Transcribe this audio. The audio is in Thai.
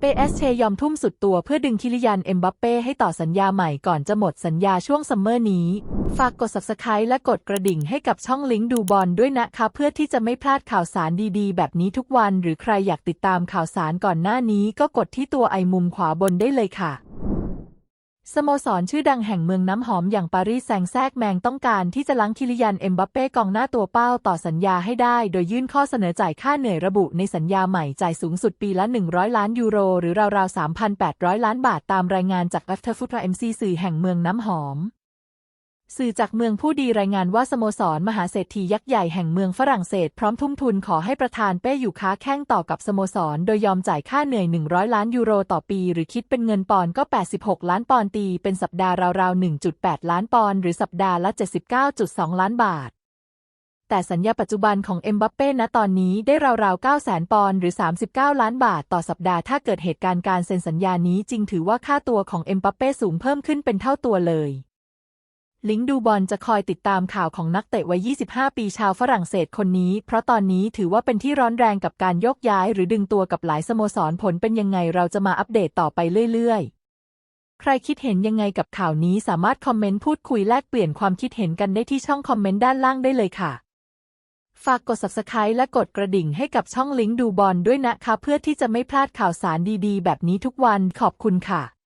เปเอสเชยอมทุ่มสุดตัวเพื่อดึงคิริยันเอ็มบัปเป้ให้ต่อสัญญาใหม่ก่อนจะหมดสัญญาช่วงซัมเมอร์นี้ ฝากกด subscribe และกดกระดิ่งให้กับช่องลิงก์ดูบอลด้วยนะคะ เพื่อที่จะไม่พลาดข่าวสารดีๆ แบบนี้ทุกวัน หรือใครอยากติดตามข่าวสารก่อนหน้านี้ก็กดที่ตัวไอมุมขวาบนได้เลยค่ะ สโมสรชื่อดังแห่งเมืองน้ำหอมอย่างปารีสแซงแซกแมงต้องการที่จะล้างคิลิยันเอ็มบัปเป้กองหน้าตัวเป้าต่อสัญญาให้ได้ โดยยื่นข้อเสนอจ่ายค่าเหนื่อยระบุในสัญญาใหม่จ่ายสูงสุดปีละ 100 ล้านยูโร หรือราวๆ 3,800 ล้านบาทตามรายงานจาก After f o o t เอ็มซีสื่อแห่งเมืองน้ำหอม สื่อจากเมืองผู้ดีรายงานว่าสโมสรมหาเศรษฐียักษ์ใหญ่แห่งเมืองฝรั่งเศสพร้อมทุ่มทุนขอให้ประธานเป้อยู่ค้าแข้งต่อกับสโมสร โดยยอมจ่ายค่าเหนื่อย 100 ล้านยูโรต่อปี หรือคิดเป็นเงินปอนก็ 86 ล้านปอนตี เป็นสัปดาห์ราวๆ 1.8 ล้านปอนหรือสัปดาห์ละ 79.2 ล้านบาท แต่สัญญาปัจจุบันของเอ็มบัปเป้ณตอนนี้ได้ราวๆ 9 0 0 0 0 0ปอนหรือ 39 ล้านบาทต่อสัปดาห์ถ้าเกิดเหตุการณ์การเซ็นสัญญานี้จริงถือว่าค่าตัวของเอ็มบัปเป้สูงเพิ่มขึ้นเป็นเท่าตัวเลย ลิงดูบอลจะคอยติดตามข่าวของนักเตะวัย 25 ปีชาวฝรั่งเศสคนนี้ เพราะตอนนี้ถือว่าเป็นที่ร้อนแรงกับการยกย้าย หรือดึงตัวกับหลายสโมสรผลเป็นยังไงเราจะมาอัปเดตต่อไปเรื่อยๆ ใครคิดเห็นยังไงกับข่าวนี้สามารถคอมเมนต์พูดคุยแลกเปลี่ยนความคิดเห็นกันได้ที่ช่องคอมเมนต์ด้านล่างได้เลยค่ะ ฝากกด subscribe และกดกระดิ่งให้กับช่องลิงดูบอลด้วยนะคะ เพื่อที่จะไม่พลาดข่าวสารดีๆ แบบนี้ทุกวันขอบคุณค่ะ